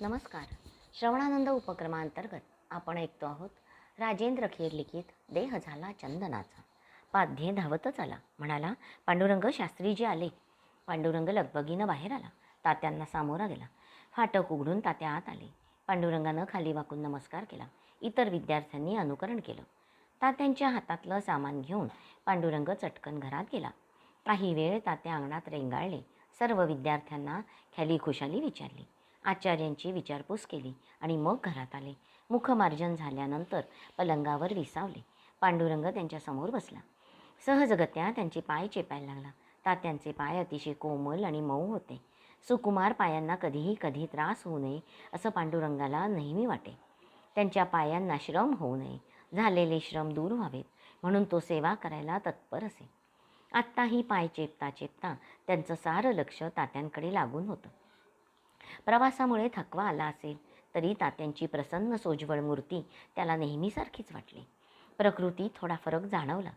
नमस्कार. श्रवणानंद उपक्रमांतर्गत आपण ऐकतो आहोत राजेंद्र खेर लिखित देह झाला चंदनाचा. पाध्ये धावतच आला. म्हणाला पांडुरंग शास्त्रीजी आले. पांडुरंग लगबगीनं बाहेर आला. तात्यांना सामोरा गेला. फाटक उघडून तात्या आत आले. पांडुरंगानं खाली वाकून नमस्कार केला. इतर विद्यार्थ्यांनी अनुकरण केलं. तात्यांच्या हातातलं सामान घेऊन पांडुरंग चटकन घरात गेला. काही वेळ तात्या अंगणात रेंगाळले. सर्व विद्यार्थ्यांना ख्याली खुशाली विचारली. आचार्यांची विचारपूस केली आणि मग घरात आले. मुखमार्जन झाल्यानंतर पलंगावर विसावले. पांडुरंग त्यांच्यासमोर बसला. सहजगत्या त्यांचे पाय चेपायला लागला. तात्यांचे पाय अतिशय कोमल आणि मऊ होते. सुकुमार पायांना कधीही कधी त्रास होऊ नये असं पांडुरंगाला नेहमी वाटे. त्यांच्या पायांना श्रम होऊ नये. झालेले श्रम दूर व्हावेत म्हणून तो सेवा करायला तत्पर असे. आत्ताही पाय चेपता चेपता त्यांचं सारं लक्ष तात्यांकडे लागून होतं. प्रवासामुळे थकवा आला असेल तरी तात्यांची प्रसन्न सोज्वळ मूर्ती त्याला नेहमीसारखीच वाटली. प्रकृती थोडा फरक जाणवला.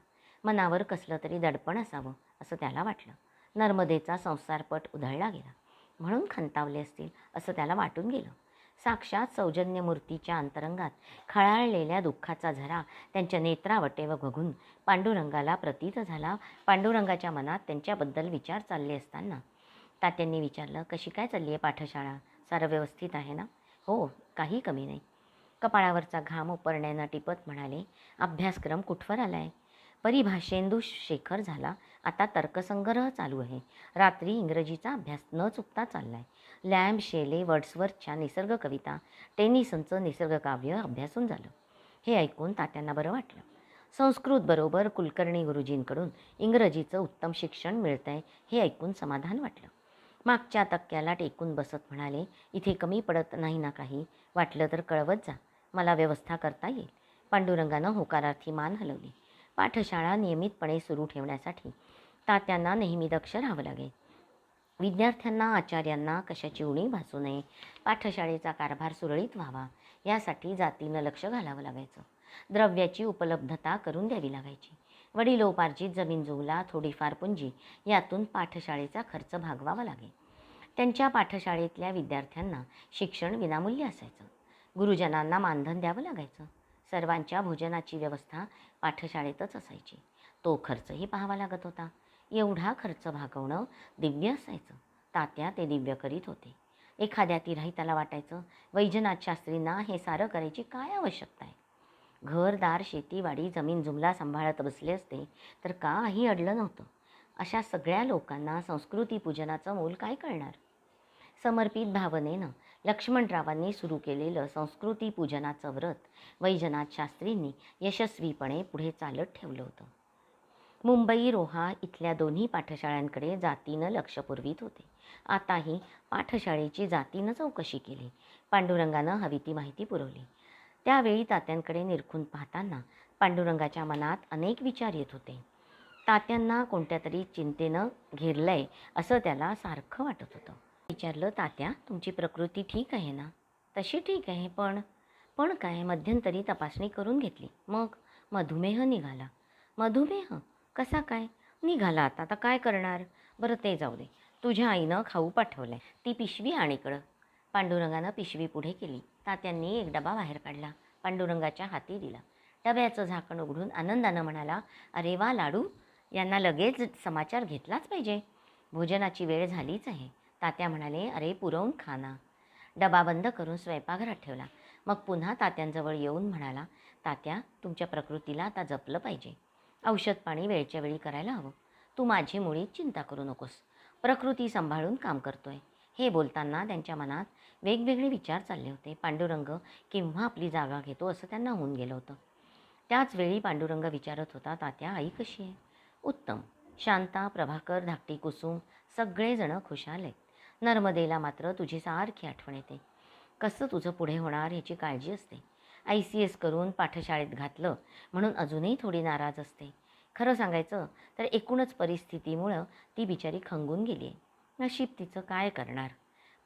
मनावर कसलं तरी दडपण असावं असं त्याला वाटलं. नर्मदेचा संसारपट उधळला गेला. म्हणून खंतावले असतील असं त्याला वाटून गेलं. साक्षात सौजन्य मूर्तीच्या अंतरंगात खळाळलेल्या दुःखाचा झरा त्यांच्या नेत्रावटे व बघून पांडुरंगाला प्रतीत झाला. पांडुरंगाच्या मनात त्यांच्याबद्दल विचार चालले असताना तात्यांनी विचारलं कशी काय चालली आहे पाठशाळा? सारं व्यवस्थित आहे ना? हो काही कमी नाही. कपाळावरचा घाम उपरण्यानं टिपत म्हणाले अभ्यासक्रम कुठवर आला आहे परिभाषेंदू शेखर झाला. आता तर्कसंग्रह चालू आहे. रात्री इंग्रजीचा अभ्यास न चुकता चालला आहे लॅम्ब शेले वर्ड्सवर्थच्या निसर्ग कविता टेनिसनचं निसर्गकाव्य अभ्यासून झालं. हे ऐकून तात्यांना बरं वाटलं. संस्कृतबरोबर कुलकर्णी गुरुजींकडून इंग्रजीचं उत्तम शिक्षण मिळतं आहे हे ऐकून समाधान वाटलं. मागच्या तक्क्याला टेकून बसत म्हणाले इथे कमी पडत नाही ना काही. वाटलं तर कळवत जा. मला व्यवस्था करता येईल. पांडुरंगानं होकारार्थी मान हलवली. पाठशाळा नियमितपणे सुरू ठेवण्यासाठी तात्यांना नेहमी दक्ष राहावं लागेल. विद्यार्थ्यांना आचार्यांना कशाची उणी भासू नये? पाठशाळेचा कारभार सुरळीत व्हावा यासाठी जातीनं लक्ष घालावं लागायचं. द्रव्याची उपलब्धता करून द्यावी लागायची. वडिलोपार्जित जमीन जुगला थोडीफार पुंजी यातून पाठशाळेचा खर्च भागवावा लागे त्यांच्या पाठशाळेतल्या विद्यार्थ्यांना शिक्षण विनामूल्य असायचं. गुरुजनांना मानधन द्यावं लागायचं. सर्वांच्या भोजनाची व्यवस्था पाठशाळेतच असायची. तो खर्चही पाहावा लागत होता. एवढा खर्च भागवणं दिव्य असायचं. तात्या ते दिव्य करीत होते. एखाद्या तिराही त्याला वाटायचं वैजनाथ शास्त्रींना हे सारं करायची काय आवश्यकता आहे? घरदार शेतीवाडी जमीन जुमला सांभाळत बसले असते तर काही अडलं नव्हतं. अशा सगळ्या लोकांना संस्कृती पूजनाचं मोल काय कळणार? समर्पित भावनेनं लक्ष्मणरावांनी सुरू केलेलं संस्कृती पूजनाचं व्रत वैजनाथ शास्त्रींनी यशस्वीपणे पुढे चालत ठेवलं होतं. मुंबई रोहा इथल्या दोन्ही पाठशाळांकडे जातीनं लक्ष पुरवीत होते. आताही पाठशाळेची जातीनं चौकशी केली. पांडुरंगानं हवी ती माहिती पुरवली. त्यावेळी तात्यांकडे निरखून पाहताना पांडुरंगाच्या मनात अनेक विचार येत होते. तात्यांना कोणत्या तरी चिंतेनं घेरलंय असं त्याला सारखं वाटत होतं. विचारलं तात्या तुमची प्रकृती ठीक आहे ना? तशी ठीक आहे पण पण काय? मध्यंतरी तपासणी करून घेतली. मग मधुमेह निघाला. मधुमेह? कसा काय? निघाला आता. आता काय करणार? बरं ते जाऊ दे. तुझ्या आईनं खाऊ पाठवलं आहे ती पिशवी आणिकडं पांडुरंगानं पिशवी पुढे केली. तात्यांनी एक डबा बाहेर काढला. पांडुरंगाच्या हाती दिला. डब्याचं झाकण उघडून आनंदानं म्हणाला अरे वा लाडू! यांना लगेच समाचार घेतलाच पाहिजे. भोजनाची वेळ झालीच आहे. तात्या म्हणाले अरे पुरवून खाना डबा बंद करून स्वयंपाकघरात ठेवला. मग पुन्हा तात्यांजवळ येऊन म्हणाला तात्या तुमच्या प्रकृतीला आता जपलं पाहिजे. औषध पाणी वेळच्या वेळी करायला हवं. तू माझी मुळी चिंता करू नकोस. प्रकृती सांभाळून काम करतोय. हे बोलताना त्यांच्या मनात वेगवेगळे विचार चालले होते. पांडुरंग केव्हा आपली जागा घेतो असं त्यांना होऊन गेलं होतं. त्याचवेळी पांडुरंग विचारत होता तात्या आई कशी आहे? उत्तम. शांता प्रभाकर धाकटी कुसुम सगळेजणं खुशाल आहेत नर्मदेला मात्र तुझी सारखी आठवण येते. कसं तुझं पुढे होणार याची काळजी असते. आय सी एस करून पाठशाळेत घातलं म्हणून अजूनही थोडी नाराज असते. खरं सांगायचं तर एकूणच परिस्थितीमुळं ती बिचारी खंगून गेली आहे नशीब तिचं काय करणार?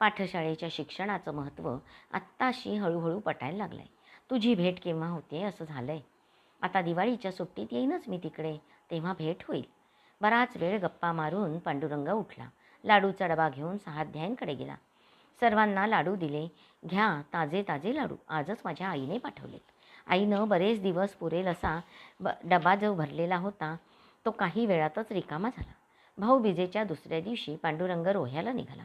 पाठशाळेच्या शिक्षणाचं महत्त्व आत्ताशी हळूहळू पटायला लागलं आहे तुझी भेट केव्हा होते असं झालं आहे आता दिवाळीच्या सुट्टीत येईनच मी तिकडे तेव्हा भेट होईल. बराच वेळ गप्पा मारून पांडुरंग उठला. लाडूचा डबा घेऊन सहाध्यायांकडे गेला. सर्वांना लाडू दिले. घ्या ताजे ताजे लाडू. आजच माझ्या आईने पाठवलेत. आईनं बरेच दिवस पुरेल असा ब डबा जो भरलेला होता तो काही वेळातच रिकामा झाला. भाऊबीजेच्या दुसऱ्या दिवशी पांडुरंग रोह्याला निघाला.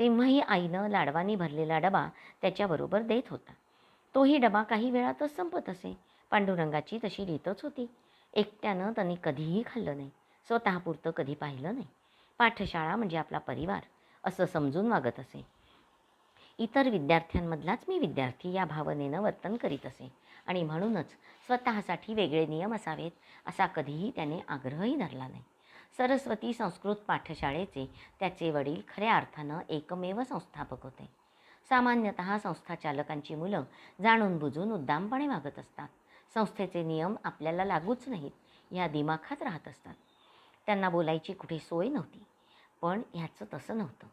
तेव्हाही आईनं लाडवानी भरलेला डबा त्याच्याबरोबर देत होता. तोही डबा काही वेळातच संपत असे. पांडुरंगाची तशी रीतच होती. एकट्यानं त्यांनी कधीही खाल्लं नाही. स्वतःपुरतं कधी पाहिलं नाही. पाठशाळा म्हणजे आपला परिवार असं समजून वागत असे. इतर विद्यार्थ्यांमधलाच मी विद्यार्थी या भावनेनं वर्तन करीत असे. आणि म्हणूनच स्वतःसाठी वेगळे नियम असावेत असा कधीही त्याने आग्रहही धरला नाही. सरस्वती संस्कृत पाठशाळेचे त्याचे वडील खऱ्या अर्थानं एकमेव संस्थापक होते. सामान्यतः संस्थाचालकांची मुलं जाणून बुजून उद्दामपणे वागत असतात. संस्थेचे नियम आपल्याला लागूच नाहीत या दिमाखात राहत असतात. त्यांना बोलायची कुठे सोय नव्हती पण ह्याचं तसं नव्हतं.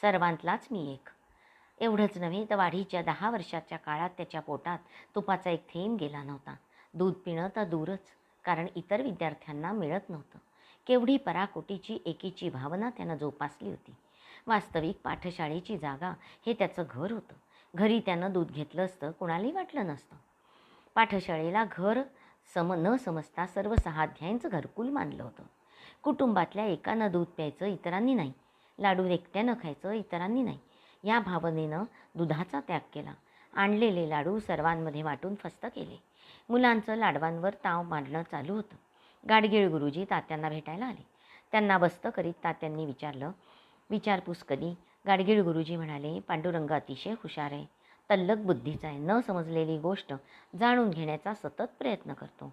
सर्वांतलाच मी एक. एवढंच नव्हे तर वाढीच्या दहा वर्षाच्या काळात त्याच्या पोटात तुपाचा एक थेंब गेला नव्हता. दूध पिणं तर दूरच कारण इतर विद्यार्थ्यांना मिळत नव्हतं. केवढी पराकोटीची एकीची भावना त्यानं जोपासली होती. वास्तविक पाठशाळेची जागा हे त्याचं घर होतं. घरी त्यानं दूध घेतलं असतं कुणालाही वाटलं नसतं. पाठशाळेला घर सम न समजता सर्व सहाध्यायांचं घरकुल मानलं होतं. कुटुंबातल्या एकानं दूध प्यायचं इतरांनी नाही. लाडू एकट्यानं खायचं इतरांनी नाही. या भावनेनं दुधाचा त्याग केला. आणलेले लाडू सर्वांमध्ये वाटून फस्त केले. मुलांचं लाडवांवर ताव मांडणं चालू होतं. गाडगीळ गुरुजी तात्यांना भेटायला आले. त्यांना बस्त करीत तात्यांनी विचारलं विचारपूस कधी? गाडगीळ गुरुजी म्हणाले पांडुरंग अतिशय हुशार आहे. तल्लक बुद्धीचा आहे. न समजलेली गोष्ट जाणून घेण्याचा सतत प्रयत्न करतो.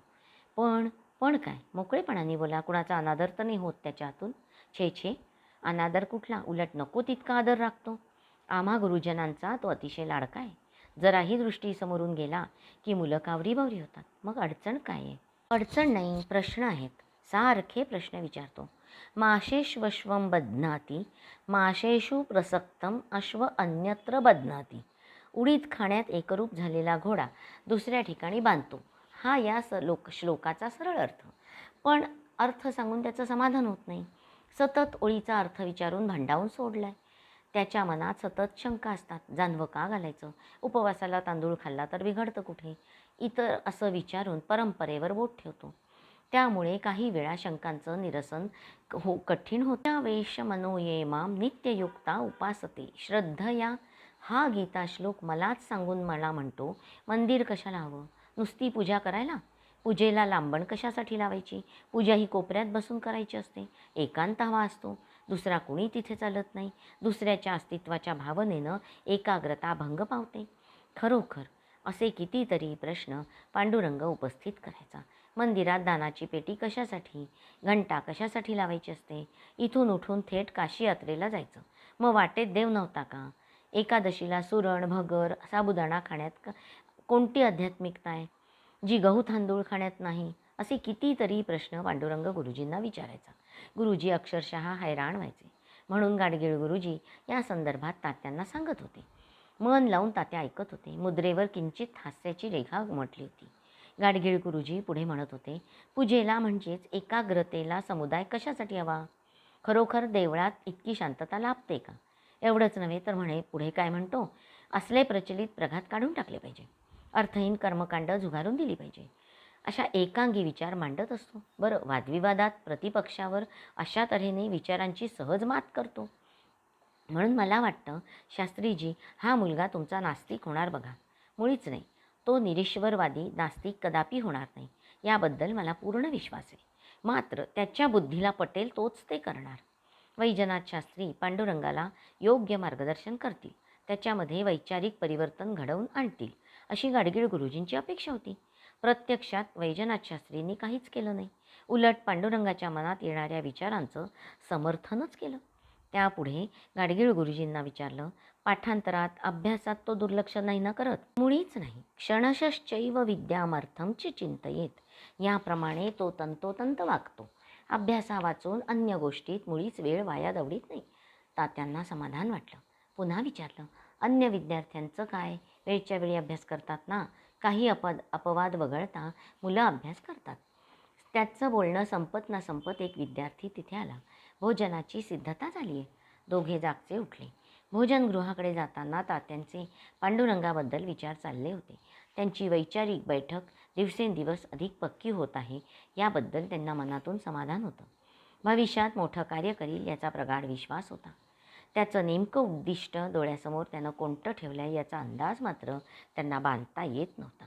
पण पण काय? मोकळेपणाने बोला. कुणाचा अनादर तर नाही होत त्याच्या हातून छे छे. अनादर कुठला? उलट नको तितका आदर राखतो. आम्हा गुरुजनांचा तो अतिशय लाडका आहे. जराही दृष्टी समोरून गेला की मुलं कावरी बावरी होतात. मग अडचण काय आहे? अडचण नाही प्रश्न आहेत. सारखे प्रश्न विचारतो. माशेश्वश्वं बदनाती माशेषु प्रसक्तम अश्व अन्यत्र बदनाती उडीद खाण्यात एकरूप झालेला घोडा दुसऱ्या ठिकाणी बांधतो. हा या स लोक श्लोकाचा सरळ अर्थ. पण अर्थ सांगून त्याचं समाधान होत नाही. सतत ओळीचा अर्थ विचारून भांडावून सोडलाय. त्याच्या मनात सतत शंका असतात. जानवं का घालायचं? उपवासाला तांदूळ खाल्ला तर बिघडतं कुठे? इतर असं विचारून परंपरेवर बोट ठेवतो. त्यामुळे काही वेळा शंकांचं निरसन हो कठीण होत्या वेश मनोये माम नित्ययुक्ता उपासते. श्रद्धया हा गीता श्लोक मलाच सांगून मला म्हणतो मंदिर कशाला हवं? नुसती पूजा करायला? पूजेला लांबण कशासाठी लावायची? पूजा ही कोपऱ्यात बसून करायची असते. एकांत हवा असतो. दुसरा कुणी तिथे चालत नाही. दुसऱ्याच्या अस्तित्वाच्या भावनेनं एकाग्रता भंग पावते. खरोखर असे कितीतरी प्रश्न पांडुरंग उपस्थित करायचा. मंदिरात दानाची पेटी कशासाठी? घंटा कशासाठी लावायची असते? इथून उठून थेट काशी यात्रेला जायचं. मग वाटेत देव नव्हता का? एकादशीला सुरण भगर साबुदाणा खाण्यात कोणती आध्यात्मिकता आहे? जी गहू तांदूळ खाण्यात नाही? असे कितीतरी प्रश्न पांडुरंग गुरुजींना विचारायचा. गुरुजी अक्षरशः हैराण व्हायचे. म्हणून गाडगीळ गुरुजी या संदर्भात तात्यांना सांगत होते. मन लावून तात्या ऐकत होते. मुद्रेवर किंचित हास्याची रेखा उमटली होती. गाडगीळ गुरुजी पुढे म्हणत होते पूजेला म्हणजेच एकाग्रतेला समुदाय कशासाठी हवा? खरोखर देवळात इतकी शांतता लाभते का? एवढंच नव्हे तर म्हणे पुढे काय म्हणतो? असले प्रचलित प्रघात काढून टाकले पाहिजे. अर्थहीन कर्मकांड झुगारून दिली पाहिजे. अशा एकांगी विचार मांडत असतो. बरं वादविवादात प्रतिपक्षावर अशा तऱ्हेने विचारांची सहज मात करतो. म्हणून मला वाटतं शास्त्रीजी हा मुलगा तुमचा नास्तिक होणार बघा. मुळीच नाही. तो निरीश्वरवादी नास्तिक कदापि होणार नाही. याबद्दल मला पूर्ण विश्वास आहे. मात्र त्याच्या बुद्धीला पटेल तोच ते करणार. वैजनाथ शास्त्री पांडुरंगाला योग्य मार्गदर्शन करतील. त्याच्यामध्ये वैचारिक परिवर्तन घडवून आणतील अशी गाडगीळ गुरुजींची अपेक्षा होती. प्रत्यक्षात वैजनाथ शास्त्रींनी काहीच केलं नाही. उलट पांडुरंगाच्या मनात येणाऱ्या विचारांचं समर्थनच केलं. त्यापुढे गाडगीळ गुरुजींना विचारलं पाठांतरात अभ्यासात तो दुर्लक्ष नाही ना करत? मुळीच नाही. क्षणशश्चैव विद्यामार्थम च चिंतयेत याप्रमाणे तो तंतोतंत वागतो. अभ्यासा वाचून अन्य गोष्टीत मुळीच वेळ वाया दवडीत नाही. तात्यांना समाधान वाटलं. पुन्हा विचारलं अन्य विद्यार्थ्यांचं काय? वेळच्या वेळी अभ्यास करतात ना? काही अपद अपवाद वगळता मुलं अभ्यास करतात. त्याचं बोलणं संपत ना संपत एक विद्यार्थी तिथे आला. भोजनाची सिद्धता झाली आहे दोघे जागचे उठले. भोजनगृहाकडे जाताना तात्यांचे पांडुरंगाबद्दल विचार चालले होते. त्यांची वैचारिक बैठक दिवसेंदिवस अधिक पक्की होत आहे याबद्दल त्यांना मनातून समाधान होतं. भविष्यात मोठं कार्य करील याचा प्रगाढ विश्वास होता. त्याचं नेमकं उद्दिष्ट डोळ्यासमोर त्यानं कोणतं ठेवलं आहे याचा अंदाज मात्र त्यांना बांधता येत नव्हता.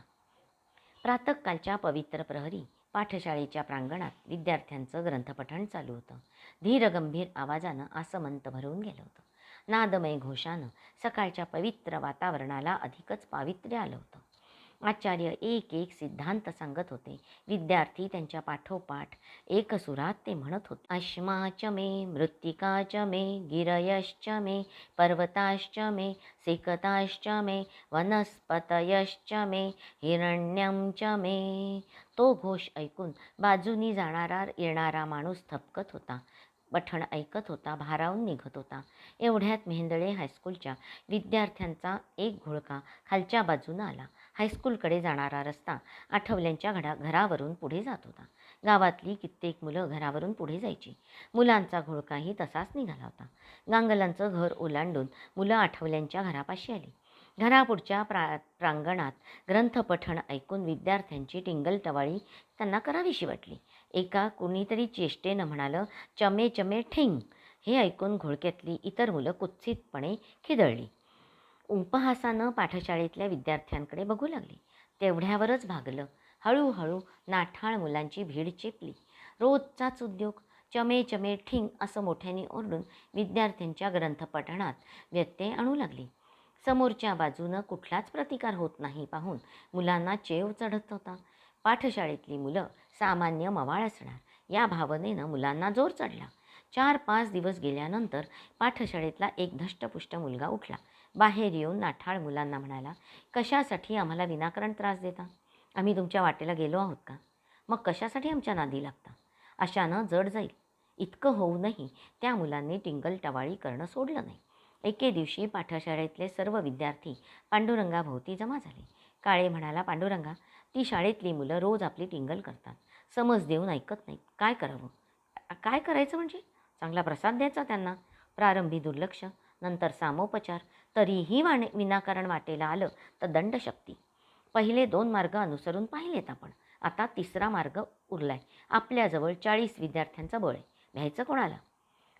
प्रातःकालच्या पवित्र प्रहरी पाठशाळेच्या प्रांगणात विद्यार्थ्यांचं ग्रंथपठण चालू होतं. धीरगंभीर आवाजानं आसमंत भरून गेलं होतं. नादमय घोषानं सकाळच्या पवित्र वातावरणाला अधिकच पावित्र्य आलं होतं. आचार्य एक एक सिद्धांत सांगत होते. विद्यार्थी त्यांच्या पाठोपाठ एकसुरात ते म्हणत होते. अश्माच मे मृत्तिकाच मे गिरयश्च मे पर्वताश्च मे सिकताश्च मे वनस्पतयश्च मे हिरण्यम च मे. तो घोष ऐकून बाजूनी जाणारा येणारा माणूस थपकत होता. पठण ऐकत होता भारावून निघत होता. एवढ्यात मेहेंदळे हायस्कूलच्या विद्यार्थ्यांचा एक घोळका खालच्या बाजूनं आला. हायस्कूलकडे जाणारा रस्ता आठवल्यांच्या घडा घरावरून पुढे जात होता. गावातली कित्येक मुलं घरावरून पुढे जायची. मुलांचा घोळकाही तसाच निघाला होता. गांगलांचं घर ओलांडून मुलं आठवल्यांच्या घरापाशी आली. घरापुढच्या प्रा प्रांगणात ग्रंथपठण ऐकून विद्यार्थ्यांची टिंगलटवाळी त्यांना करावीशी वाटली. एका कुणीतरी चेष्टेनं म्हणालं चमे चमे ठिंग. हे ऐकून घोळक्यातली इतर मुलं कुत्सितपणे खिदळली. उपहासानं पाठशाळेतल्या विद्यार्थ्यांकडे बघू लागली. तेवढ्यावरच भागलं. हळूहळू नाठाळ मुलांची भीड चेपली. रोजचाच उद्योग चमे चमे ठिंग असं मोठ्याने ओरडून विद्यार्थ्यांच्या ग्रंथपठणात व्यत्यय आणू लागली. समोरच्या बाजूनं कुठलाच प्रतिकार होत नाही पाहून मुलांना चेव चढत होता. पाठशाळेतली मुलं सामान्य मवाळ असणार. या भावनेनं मुलांना जोर चढला. चार पाच दिवस गेल्यानंतर पाठशाळेतला एक धष्टपुष्ट मुलगा उठला. बाहेर येऊन नाठाळ मुलांना म्हणाला कशासाठी आम्हाला विनाकारण त्रास देता? आम्ही तुमच्या वाटेला गेलो आहोत का? मग कशासाठी आमच्या नादी लागता? अशानं जड जाईल. इतकं होऊनही त्या मुलांनी टिंगल टवाळी करणं सोडलं नाही. एके दिवशी पाठशाळेतले सर्व विद्यार्थी पांडुरंगाभोवती जमा झाले. काळे म्हणाला पांडुरंगा ती शाळेतली मुलं रोज आपली टिंगल करतात. समज देऊन ऐकत नाहीत. काय करावं? काय करायचं म्हणजे? चांगला प्रसाद द्यायचा त्यांना. प्रारंभी दुर्लक्ष. नंतर सामोपचार. तरीही वाणे विनाकारण वाटेला आलं तर दंडशक्ती. पहिले दोन मार्ग अनुसरून पाहिलेत आपण. आता तिसरा मार्ग उरलाय. आपल्याजवळ चाळीस विद्यार्थ्यांचा बळ आहे. भ्यायचं कोणाला?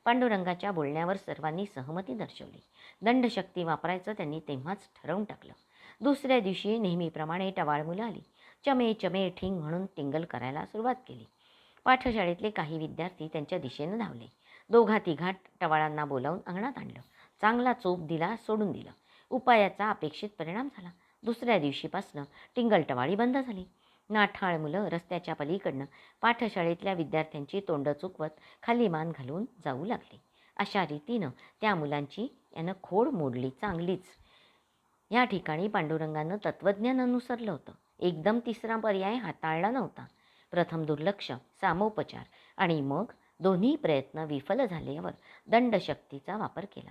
पांडुरंगाच्या बोलण्यावर सर्वांनी सहमती दर्शवली. दंडशक्ती वापरायचं त्यांनी तेव्हाच ठरवून टाकलं. दुसऱ्या दिवशी नेहमीप्रमाणे टवाळ मुलं आली. चमे चमे ठिंग म्हणून टिंगल करायला सुरुवात केली. पाठशाळेतले काही विद्यार्थी त्यांच्या दिशेनं धावले. दोघा तिघा टवाळांना बोलावून अंगणात आणलं. चांगला चोप दिला सोडून दिलं. उपायाचा अपेक्षित परिणाम झाला. दुसऱ्या दिवशीपासनं टिंगलटवाळी बंद झाली. नाठाळ मुलं रस्त्याच्या पलीकडनं पाठशाळेतल्या विद्यार्थ्यांची तोंड चुकवत खाली मान घालून जाऊ लागली. अशा रीतीनं त्या मुलांची यानं खोड मोडली चांगलीच. या ठिकाणी पांडुरंगानं तत्त्वज्ञान अनुसरलं होतं. एकदम तिसरा पर्याय हाताळला नव्हता. प्रथम दुर्लक्ष सामोपचार आणि मग दोन्ही प्रयत्न विफल झाल्यावर दंडशक्तीचा वापर केला.